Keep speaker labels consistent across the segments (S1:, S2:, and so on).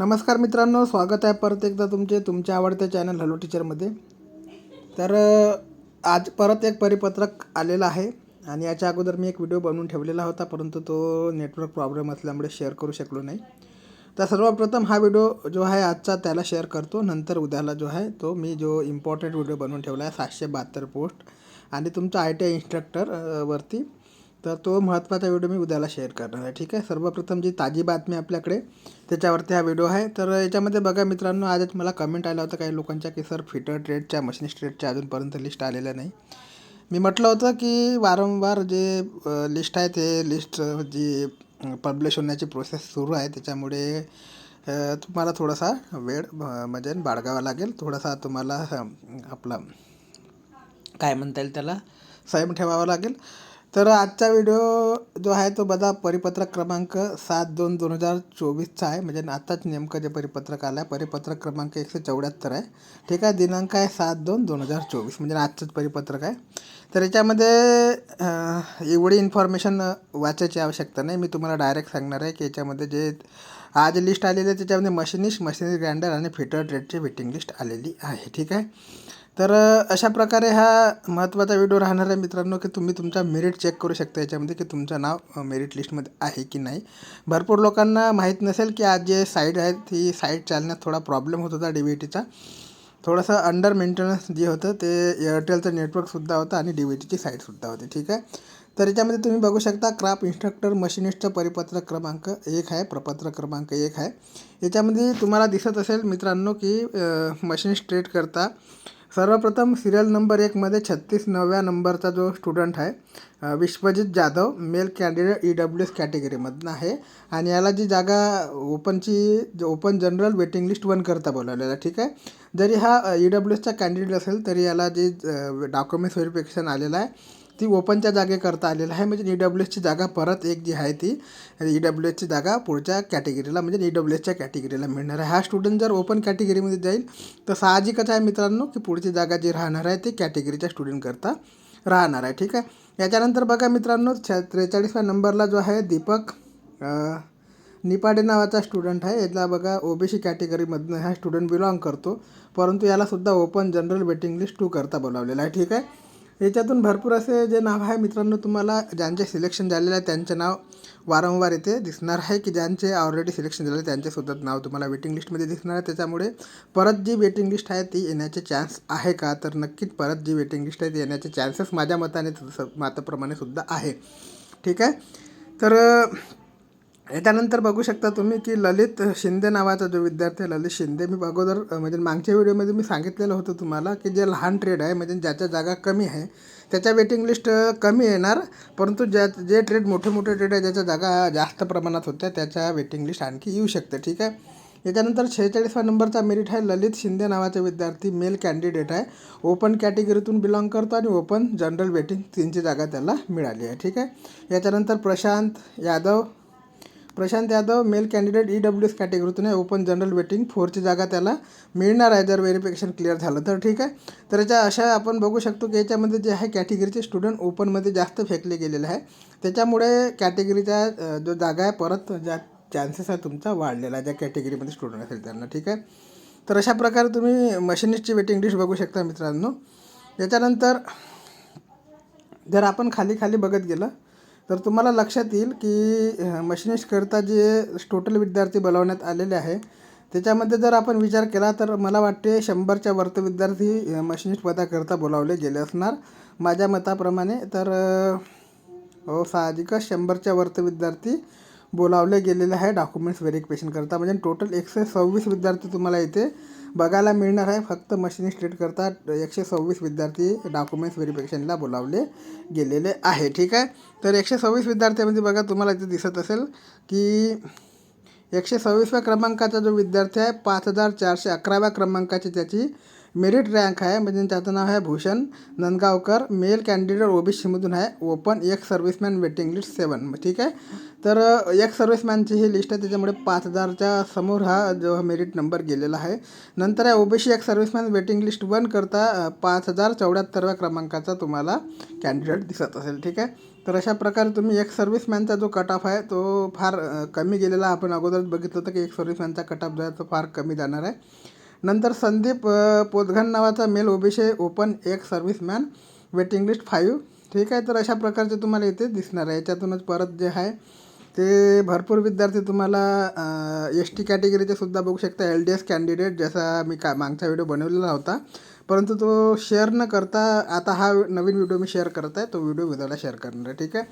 S1: नमस्कार मित्रांनो स्वागत आहे परत एकदा तुमचे तुमच्या आवडत्या चॅनल हॅलो टीचरमध्ये तर आज परत एक परिपत्रक आलेलं आहे आणि याच्या अगोदर मी एक व्हिडिओ बनवून ठेवलेला होता परंतु तो नेटवर्क प्रॉब्लेम असल्यामुळे शेअर करू शकलो नाही. तर सर्वप्रथम हा व्हिडिओ जो आहे आजचा त्याला शेअर करतो. नंतर उद्याला जो आहे तो मी जो इम्पॉर्टंट व्हिडिओ बनवून ठेवला आहे सातशे बहात्तर पोस्ट आणि तुमचा आय टी आय इन्स्ट्रक्टर वरती तर तो महत्त्वाचा व्हिडिओ मी उद्याला शेअर करणार आहे. ठीक आहे? सर्वप्रथम जी ताजी बातमी आपल्याकडे त्याच्यावरती हा व्हिडिओ आहे. तर याच्यामध्ये बघा मित्रांनो आजच मला कमेंट आला होता काही लोकांच्या की सर फिटर ट्रेडच्या मशीनिस्ट ट्रेडच्या अजूनपर्यंत लिस्ट आलेल्या नाही. मी म्हटलं होतं की वारंवार जे लिस्ट आहे ते लिस्ट जी पब्लिश होण्याची प्रोसेस सुरू आहे त्याच्यामुळे तुम्हाला थोडासा वेळ म्हणजे बाळगावा लागेल. थोडासा तुम्हाला आपला काय म्हणता येईल त्याला संयम ठेवावा लागेल. तर आजचा व्हिडिओ जो आहे तो बघा परिपत्रक क्रमांक सात दोन दोन हजार चोवीसचा आहे. म्हणजे आत्ताच नेमकं जे परिपत्रक आलं आहे परिपत्रक क्रमांक एकशे चौऱ्याहत्तर आहे. ठीक आहे दिनांक आहे सात दोन दोन हजार चोवीस. म्हणजे आजचंच परिपत्रक आहे. तर याच्यामध्ये एवढी इन्फॉर्मेशन वाचायची आवश्यकता नाही. मी तुम्हाला डायरेक्ट सांगणार आहे की याच्यामध्ये जे आज लिस्ट आलेली आहे त्याच्यामध्ये मशिनिस्ट मशिनरी ग्राइंडर आणि फिटर ट्रेडची वेटिंग लिस्ट आलेली आहे. ठीक आहे? तर अशा प्रकारे हा महत्त्वाचा व्हिडिओ राहणार आहे मित्रांनो की तुम्ही तुमचा मेरिट चेक करू शकता याच्यामध्ये की तुमचं नाव मेरिट लिस्टमध्ये आहे की नाही. भरपूर लोकांना माहीत नसेल की आज जे साईट आहेत ती साईट चालण्यात थोडा प्रॉब्लेम होत होता डी व्ही टीचा. थोडंसं अंडर मेंटेनन्स जे होतं ते एअरटेलचं नेटवर्कसुद्धा होतं आणि डी व्ही टीची साईटसुद्धा होती ठीक आहे? तर याच्यामध्ये तुम्ही बघू शकता क्राफ्ट इन्स्ट्रक्टर मशिनिस्टचं परिपत्र क्रमांक एक आहे प्रपत्र क्रमांक एक आहे. याच्यामध्ये तुम्हाला दिसत असेल मित्रांनो की मशिनिस्ट ट्रेड करता. सर्वप्रथम सिरियल नंबर एकमध्ये छत्तीस नव्या नंबरचा जो स्टुडंट आहे Vishwajit Jadhav male candidate E W S कॅटेगरीमधनं आहे. आणि याला जी जागा ओपनची open general waiting list one करता बोलावलेला ठीक आहे? जरी हा ई डब्ल्यू एसचा कॅन्डिडेट असेल तरी याला जे डॉक्युमेंट्स व्हेरिफिकेशन आलेलं आहे ती ओपनच्या जागे करता आलेलं आहे. म्हणजे ई डब्ल्यू एसची जागा परत एक जी आहे ती ई डब्ल्यू एसची जागा पुढच्या कॅटेगरीला म्हणजे ई डब्ल्यू एसच्या कॅटेगरीला मिळणार आहे. हा स्टुडंट जर ओपन कॅटेगरीमध्ये जाईल तर साहजिकच आहे मित्रांनो की पुढची जागा जी राहणार आहे ती कॅटेगरीच्या स्टुडंटकरता राहणार आहे. ठीक आहे? याच्यानंतर बघा मित्रांनो छ त्रेचाळीसव्या नंबरला जो आहे दीपक निपाडे नावाचा स्टुडंट आहे. याला बघा ओबीसी कॅटेगरीमधनं हा स्टुडंट बिलॉंग करतो. परंतु यालासुद्धा open general waiting list two करता बोलावलेला आहे. ठीक आहे? याच्यातून भरपूर असे जे नाव आहे मित्रांनो तुम्हाला ज्यांचे सिलेक्शन झालेलं आहे त्यांचे नाव वारंवार येथे दिसणार आहे की ज्यांचे ऑलरेडी सिलेक्शन झाले त्यांचे त्यांचेसुद्धा नाव तुम्हाला वेटिंग लिस्टमध्ये दिसणार आहे. त्याच्यामुळे परत जी वेटिंग लिस्ट आहे ती येण्याचे चान्स आहे का? तर नक्कीच परत जी वेटिंग लिस्ट आहे ती येण्याचे चान्सेस माझ्या मताने स- मताप्रमाणे सुद्धा आहे. ठीक आहे? तर याच्यानंतर बघू शकता तुम्ही की ललित शिंदे नावाचा जो विद्यार्थी आहे ललित शिंदे मी अगोदर म्हणजे मागच्या व्हिडिओमध्ये मी सांगितलेलं होतं तुम्हाला की जे लहान ट्रेड आहे म्हणजे ज्याच्या जागा कमी आहे त्याच्या वेटिंग लिस्ट कमी येणार परंतु ज्या जे ट्रेड मोठे मोठे ट्रेड आहे ज्याच्या जागा जास्त प्रमाणात होत्या त्याच्या वेटिंग लिस्ट आणखी येऊ शकते ठीक आहे? याच्यानंतर शेहेचाळीसवा नंबरचा मेरिट आहे ललित शिंदे नावाचा विद्यार्थी मेल कॅन्डिडेट आहे. ओपन कॅटेगरीतून बिलॉंग करतो आणि ओपन जनरल वेटिंग तीनची जागा त्याला मिळाली आहे ठीक आहे? याच्यानंतर Prashant Yadav Prashant Yadav male candidate E W S कॅटेगरीतून आहे ओपन जनरल वेटिंग फोरची जागा त्याला मिळणार आहे जर व्हेरिफिकेशन क्लिअर झालं तर. ठीक आहे? तर याच्या अशा आपण बघू शकतो की याच्यामध्ये जे आहे कॅटेगरीचे स्टुडंट ओपनमध्ये जास्त फेकले गेलेले आहे. त्याच्यामुळे कॅटेगरीचा जो जागा आहे परत ज्या चान्सेस आहे तुमचा वाढलेला आहे ज्या कॅटेगरीमध्ये स्टुडंट असेल त्यांना. ठीक आहे? तर अशा प्रकारे तुम्ही मशिनिस्टची वेटिंग लिस्ट बघू शकता मित्रांनो. याच्यानंतर जर आपण खाली खाली बघत गेलं तर तुम्हाला लक्षात येईल की मशिनिस्टकरता जे टोटल विद्यार्थी बोलावण्यात आलेले आहे त्याच्यामध्ये जर आपण विचार केला तर मला वाटते शंभरच्या वर्त विद्यार्थी मशिनिस्ट पदाकरता बोलावले गेले असणार. माझ्या मताप्रमाणे तर हो साहजिकच शंभरच्या वर्त विद्यार्थी बोलावले गेलेले आहे डॉक्युमेंट्स व्हेरिफिकेशन करता. म्हणजे टोटल एकशे सव्वीस विद्यार्थी तुम्हाला इथे बघायला मिळणार आहे. फक्त मशीन ट्रेड करता एकशे सव्वीस विद्यार्थी डॉक्युमेंट्स व्हेरिफिकेशनला बोलावले गेलेले आहे. ठीक आहे? तर एकशे सव्वीस विद्यार्थ्यामध्ये बघा तुम्हाला इथे दिसत असेल की एकशे सव्वीसव्या क्रमांकाचा जो विद्यार्थी आहे पाच हजार चारशे अकराव्या क्रमांकाची त्याची मेरिट रँक आहे. म्हणजे त्याचं नाव आहे भूषण नंदगावकर. मेल कॅन्डिडेट ओबीसीमधून आहे. ओपन एक सर्व्हिसमॅन वेटिंग लिस्ट सेवन. ठीक आहे? तर एक सर्व्हिसमॅनची ही लिस्ट आहे. त्याच्यामुळे पाच हजारच्या समोर हा जो मेरिट नंबर गेलेला आहे. नंतर आहे ओबीसी एक सर्व्हिसमॅन वेटिंग लिस्ट वन करता पाच हजार चौऱ्याहत्तरव्या क्रमांकाचा तुम्हाला कॅन्डिडेट दिसत असेल. ठीक आहे? तर अशा प्रकारे तुम्ही एक सर्व्हिसमॅनचा जो कट ऑफ आहे तो फार कमी गेलेला आपण अगोदर बघितलं होतं की एक सर्व्हिसमॅनचा कट ऑफ जो आहे तो फार कमी जाणार आहे. नंतर संदीप पोतघन नावाचा मेल ओबीसी ओपन एक सर्व्हिसमॅन वेटिंग लिस्ट फाईव्ह. ठीक आहे तर अशा प्रकारचे तुम्हाला इथे दिसणार आहे. याच्यातूनच परत जे आहे ते भरपूर विद्यार्थी तुम्हाला एस टी कॅटेगरीचे सुद्धा बघू शकता. एल डी एस कॅन्डिडेट जसा मी का मागचा व्हिडिओ बनवलेला होता. परंतु तो शेअर न करता आता हा नवीन व्हिडिओ मी शेअर करत आहे. तो व्हिडिओ विदाला शेअर करणार आहे. ठीक आहे?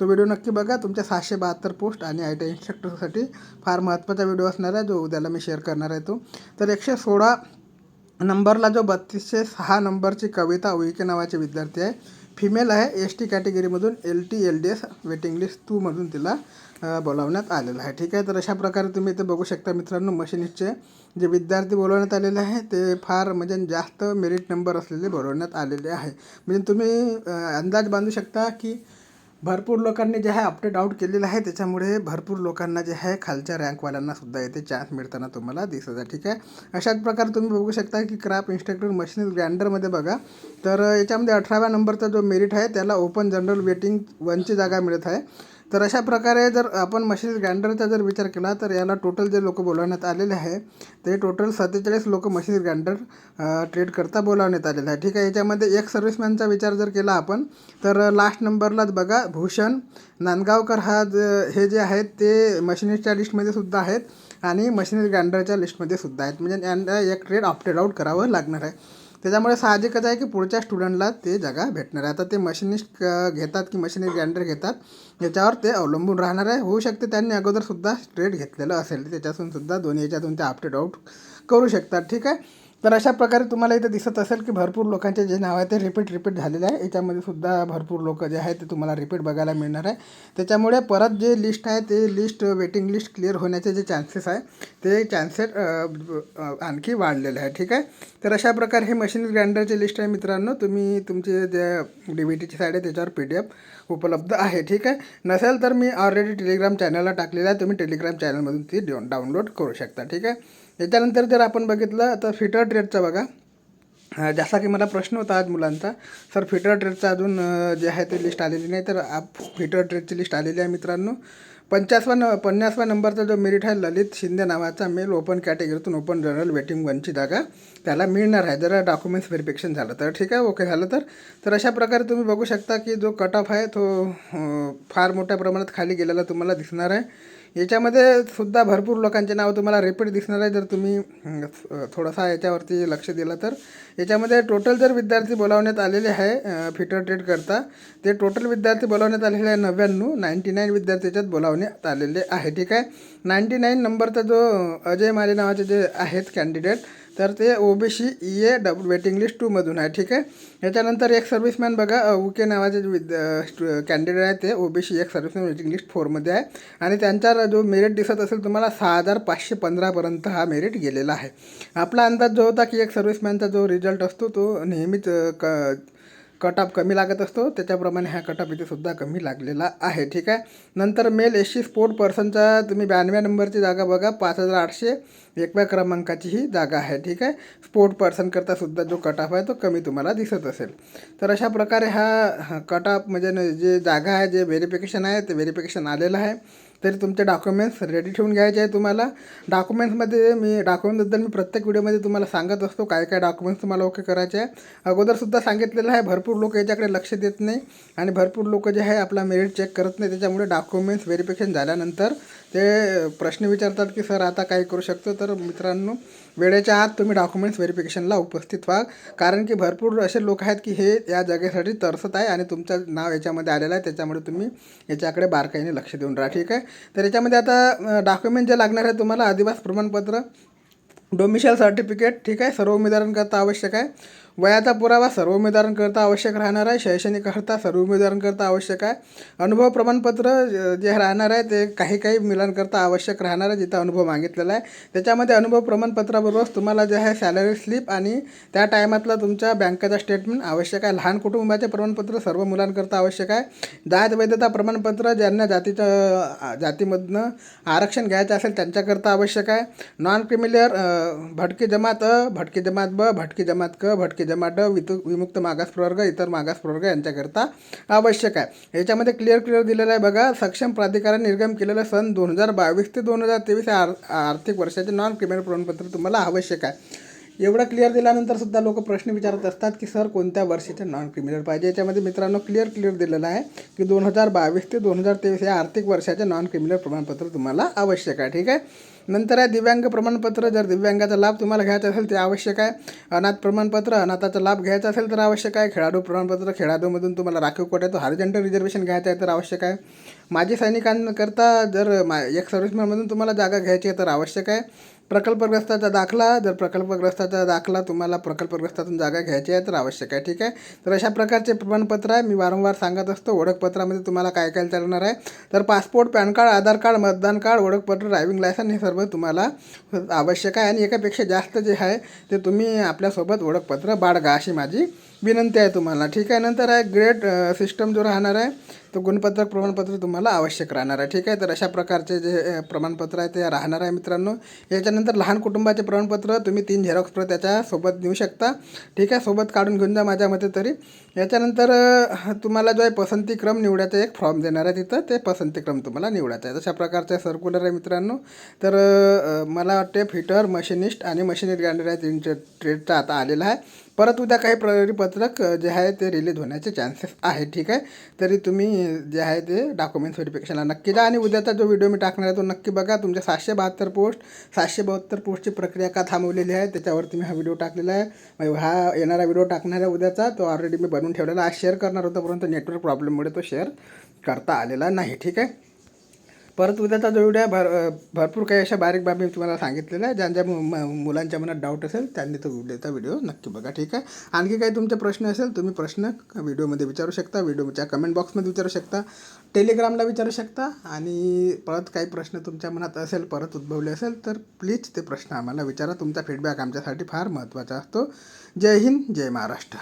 S1: तो व्हिडिओ नक्की बघा. तुमच्या सहाशे बहात्तर पोस्ट आणि आय टी इन्स्ट्रक्टरसाठी फार महत्त्वाचा व्हिडिओ असणार आहे जो उद्याला मी शेअर करणार आहे तो. तर एकशे सोळा नंबरला जो बत्तीसशे सहा नंबरची कविता उईके नावाचे विद्यार्थी आहे. फिमेल आहे. S T कॅटेगरीमधून L T L D S waiting list टूमधून तिला बोलावण्यात आलेलं आहे. ठीक आहे? तर अशा प्रकारे तुम्ही इथे बघू शकता मित्रांनो मशिनिस्टचे जे विद्यार्थी बोलवण्यात आलेले आहे ते फार म्हणजे जास्त मेरिट नंबर असलेले बोलवण्यात आलेले आहे. म्हणजे तुम्ही अंदाज बांधू शकता की भरपूर लोकांनी जे आहे अपडेट आउट केलेलं आहे. त्याच्यामुळे भरपूर लोकांना जे आहे खालच्या रँकवाल्यांना सुद्धा इथे चान्स मिळताना तुम्हाला दिसत आहे. ठीक आहे? अशाच प्रकारे तुम्ही बघू शकता की क्राप इन्स्ट्रक्टर मशीन ग्रँडरमध्ये बघा. तर याच्यामध्ये अठराव्या नंबरचा जो मेरिट आहे त्याला ओपन जनरल वेटिंग वनची जागा मिळत आहे. तर अशा प्रकारे जर आपण मशीन ग्रँडरचा जर विचार केला तर याला टोटल जे लोक बोलावण्यात आलेले आहे ते टोटल सत्तेचाळीस लोक मशीन ग्रँडर ट्रेड करता बोलावण्यात आलेले आहे. ठीक आहे याच्यामध्ये एक सर्व्हिसमॅनचा विचार जर केला आपण तर लास्ट नंबरलाच बघा भूषण नांदगावकर हा ज हे जे आहेत ते मशिनिस्टच्या लिस्टमध्ये सुद्धा आहेत आणि मशिनरी ग्रँडरच्या लिस्टमध्ये सुद्धा आहेत. म्हणजे यांना एक ट्रेड ऑप्टेड आउट करावं लागणार आहे. त्याच्यामुळे साहजिकच आहे की पुढच्या स्टुडंटला ते जागा भेटणार आहे. आता ते मशिनिस्ट घेतात की मशिनी ग्रँडर घेतात याच्यावर ते अवलंबून राहणार आहे. होऊ शकते त्यांनी अगोदरसुद्धा ट्रेड घेतलेलं असेल. त्याच्यातून सुद्धा दोन्ही याच्यातून ते अपडेट आउट करू शकतात. ठीक आहे? तर अशा प्रकारे तुम्हाला इथे दिसत असेल की भरपूर लोकांचे जे नाव आहे ते रिपीट रिपीट झालेले आहे. याच्यामध्ये सुद्धा भरपूर लोक जे आहेत ते तुम्हाला रिपीट बघायला मिळणार आहे. त्याच्यामुळे परत जे लिस्ट आहे ते लिस्ट वेटिंग लिस्ट क्लिअर होण्याचे जे चान्सेस आहे ते चान्सेस आणखी वाढलेले आहे. ठीक आहे? तर अशा प्रकारे हे मशीन ग्राइंडरचे लिस्ट आहे मित्रांनो. तुम्ही तुमचे जे डी व्ही टीची साईड आहे त्याच्यावर पी डी एफ उपलब्ध आहे. ठीक आहे? नसेल तर मी ऑलरेडी टेलिग्राम चॅनलला टाकलेलं आहे. तुम्ही टेलिग्राम चॅनलमधून ती डाउनलोड करू शकता. ठीक आहे? त्याच्यानंतर जर आपण बघितलं तर फिटर ट्रेडचा बघा. जसा की मला प्रश्न होता आज मुलांचा सर फिटर ट्रेडचा अजून जे आहे ते लिस्ट आलेली नाही तर आप फिटर ट्रेडची लिस्ट आलेली आहे मित्रांनो. पंचासवा न पन्नासवा नंबरचा जो मेरिट आहे ललित शिंदे नावाचा मेल ओपन कॅटेगरीतून ओपन जनरल वेटिंग वनची जागा. त्याला मिळणार आहे. जर डॉक्युमेंट्स व्हेरिफिकेशन झालं तर. ठीक आहे? ओके झालं तर. तर अशा प्रकारे तुम्ही बघू शकता की जो कट ऑफ आहे तो फार मोठ्या प्रमाणात खाली गेलेला तुम्हाला दिसणार आहे. याच्यामध्ये सुद्धा भरपूर लोकांचे नाव तुम्हाला रिपीट दिसणार आहे. जर तुम्ही थोडासा याच्यावरती लक्ष दिलं तर. याच्यामध्ये टोटल जर विद्यार्थी बोलावण्यात आलेले आहे फिटर ट्रेड करता ते टोटल विद्यार्थी बोलावण्यात आलेले आहे नव्याण्णव नाईंटी नाईन विद्यार्थी याच्यात बोलावण्यात आलेले आहे. ठीक आहे? नाईंटी नाईन नंबरचा जो अजय माले नावाचे जे आहेत कॅन्डिडेट तर ते ओबीसी ई ए डब वेटिंग लिस्ट टूमधून आहे ठीक आहे? याच्यानंतर एक सर्व्हिसमॅन बघा उके नावाचे जे विद्या कॅन्डिडेट आहे ते ओबीसी एक सर्व्हिसमॅन वेटिंग लिस्ट फोरमध्ये आहे. आणि त्यांचा जो मेरिट दिसत असेल तुम्हाला सहा हजार पाचशे पंधरापर्यंत हा मेरिट गेलेला आहे. आपला अंदाज जो होता की एक सर्व्हिसमॅनचा जो रिझल्ट असतो तो नेहमीच क कटाप कमी लागत असतो त्याच्याप्रमाणे हा कटअप इथे सुद्धा कमी लागलेला आहे ठीक आहे? नंतर मेल एससी स्पोर्ट पर्सनचा तुम्ही ब्याण्णव्या नंबरची जागा बघा पाच हजार आठशे एकव्या क्रमांकाची ही जागा आहे ठीक आहे? स्पोर्ट पर्सनकरता सुद्धा जो कट आहे तो कमी तुम्हाला दिसत असेल. तर अशा प्रकारे हा कट म्हणजे न- जे जागा आहे जे व्हेरिफिकेशन आहे ते व्हेरिफिकेशन आलेलं आहे. तरी तुमचे डॉक्युमेंट्स रेडी ठेवून घ्यायचे आहे तुम्हाला. डॉक्युमेंट्समध्ये मी डॉक्युमेंटबद्दल मी प्रत्येक व्हिडिओमध्ये तुम्हाला सांगत असतो काय काय डॉक्युमेंट्स तुम्हाला ओके करायचे आहे अगोदरसुद्धा सांगितलेलं आहे भरपूर लोक याच्याकडे लक्ष देत नाही. आणि भरपूर लोक जे आहे आपला मेरिट चेक करत नाही. त्याच्यामुळे डॉक्युमेंट्स व्हेरिफिकेशन झाल्यानंतर ते प्रश्न विचारतात की सर आता काय करू शकतो? तर मित्रांनो वेळेच्या आत तुम्ही डॉक्युमेंट्स व्हेरिफिकेशनला उपस्थित व्हा. कारण की भरपूर असे लोक आहेत की हे या जागेसाठी तरसत आहे आणि तुमचं नाव याच्यामध्ये आलेलं आहे. त्याच्यामुळे तुम्ही याच्याकडे बारकाईने लक्ष देऊन राहा. ठीक आहे? तर याच्यामध्ये आता डॉक्युमेंट जे लागणार आहे तुम्हाला आदिवास प्रमाणपत्र डोमिशाईल सर्टिफिकेट ठीक आहे? सर्व उमेदवारांकरता आवश्यक आहे. वयाचा पुरावा सर्व उमेदवारांकरता आवश्यक राहणार आहे. शैक्षणिक अर्हता सर्व उमेदवारांकरता आवश्यक आहे. अनुभव प्रमाणपत्र जे राहणार आहे ते काही काही मुलांकरता आवश्यक राहणार आहे जिथं अनुभव मागितलेला आहे. त्याच्यामध्ये अनुभव प्रमाणपत्राबरोबरच तुम्हाला जे आहे सॅलरी स्लिप आणि त्या टायमातला तुमच्या बँकेचा स्टेटमेंट आवश्यक आहे. लहान कुटुंबाचे प्रमाणपत्र सर्व मुलांकरता आवश्यक आहे. जात वैधता प्रमाणपत्र ज्यांना जातीचं जातीमधनं आरक्षण घ्यायचं असेल त्यांच्याकरता आवश्यक आहे. नॉन क्रिमिलियर भटकी जमात अ भटकी जमात ब भटकी जमात क भटकी की जमाट वितु विमुक्त मागास प्रवर्ग इतर मागास प्रवर्ग यांच्याकरता आवश्यक आहे. याच्यामध्ये क्लिअर क्लिअर दिलेलं आहे बघा. सक्षम प्राधिकरण निर्गम केलेलं सन दोन हजार बावीस ते दोन हजार तेवीस या आर आर्थिक वर्षाचे नॉन क्रिमिनल प्रमाणपत्र तुम्हाला आवश्यक आहे. एवढं क्लिअर दिल्यानंतर सुद्धा लोक प्रश्न विचारत असतात की सर कोणत्या वर्षीचे नॉन क्रिमिनल पाहिजे? याच्यामध्ये मित्रांनो क्लिअर क्लिअर दिलेलं आहे की दोन हजार बावीस ते दोन हजार तेवीस या आर्थिक वर्षाचे नॉन क्रिमिनल प्रमाणपत्र तुम्हाला आवश्यक आहे. ठीक आहे? नंतर आहे दिव्यांग प्रमाणपत्र. जर दिव्यांगाचा लाभ तुम्हाला घ्यायचा असेल ते आवश्यक आहे. अनाथ प्रमाणपत्र अनाथाचा लाभ घ्यायचा असेल तर आवश्यक आहे. खेळाडू प्रमाणपत्र खेळाडूमधून तुम्हाला राखीव कोट्यातून हॉरिजेंटल रिझर्वेशन घ्यायचं आहे तर आवश्यक आहे. माजी सैनिकांकरता जर मा एक सर्व्हिसमॅनमधून तुम्हाला जागा घ्यायची आहे तर आवश्यक आहे. प्रकल्पग्रस्ताचा दाखला जर प्रकल्पग्रस्ताचा दाखला तुम्हाला प्रकल्पग्रस्तातून जागा घ्यायची आहे तर आवश्यक आहे ठीक आहे? तर अशा प्रकारचे प्रमाणपत्र आहे. मी वारंवार सांगत असतो ओळखपत्रामध्ये तुम्हाला काय काय चालणार आहे. तर passport PAN card Aadhaar card मतदान कार्ड ओळखपत्र ड्रायव्हिंग लायसन हे सर्व तुम्हाला आवश्यक आहे. आणि एकापेक्षा जास्त जे आहे ते तुम्ही आपल्यासोबत ओळखपत्र बाळगा अशी माझी विनंती आहे तुम्हाला. ठीक आहे नंतर आहे ग्रेड सिस्टम जो राहणार आहे तो गुणपत्रक प्रमाणपत्र तुम्हाला आवश्यक राहणार आहे. ठीक आहे तर अशा प्रकारचे जे प्रमाणपत्र आहे ते राहणार आहे मित्रांनो. याच्यानंतर लहान कुटुंबाचे प्रमाणपत्र तुम्ही तीन झेरॉक्स प्रत त्याच्यासोबत नेऊ शकता. ठीक आहे सोबत काढून घेऊन जा माझ्या मते तरी. याच्यानंतर तुम्हाला जो आहे पसंतीक्रम निवडायचा एक फॉर्म देणार आहे तिथं. ते पसंतीक्रम तुम्हाला निवडायचा आहे. तशा प्रकारचे सर्क्युलर आहे मित्रांनो. तर मला वाटते फिटर मशिनिस्ट आणि मशिनरी गांडर आहे तीनचे ट्रेडचा आता आलेला आहे. परत उद्या काही प्रपत्रक जे आहे ते रिलीज होण्याचे चान्सेस आहे ठीक आहे? तरी तुम्ही जे आहे ते डॉक्युमेंट्स व्हेरिफिकेशनला नक्की जा आणि उद्याचा जो व्हिडिओ मी टाकणार आहे तो नक्की बघा. तुमच्या सातशे बहात्तर पोस्ट सातशे बहात्तर पोस्टची प्रक्रिया का थांबवलेली आहे त्याच्यावरती मी हा व्हिडिओ टाकलेला आहे. मग हा येणारा व्हिडिओ टाकणार आहे उद्याचा. तो ऑलरेडी मी बनवून ठेवलेला आज शेअर करणार होता परंतु नेटवर्क प्रॉब्लेममुळे तो शेअर करता आलेला नाही ठीक आहे? परत उद्याचा जो व्हिडिओ भर भरपूर काही अशा बारीक बाबी तुम्हाला सांगितलेल्या आहे ज्यांच्या मु- मुलांच्या मनात डाऊट असेल त्यांनी तो व्हिडिओचा व्हिडिओ नक्की बघा ठीक आहे? आणखी काही तुमचे प्रश्न असेल तुम्ही प्रश्न व्हिडिओमध्ये विचारू शकता व्हिडिओच्या कमेंट बॉक्समध्ये विचारू शकता टेलिग्रामला विचारू शकता आणि परत काही प्रश्न तुमच्या मनात असेल परत उद्भवले असेल तर प्लीज ते प्रश्न आम्हाला विचारा. तुमचा फीडबॅक आमच्यासाठी फार महत्त्वाचा असतो. जय हिंद जय महाराष्ट्र.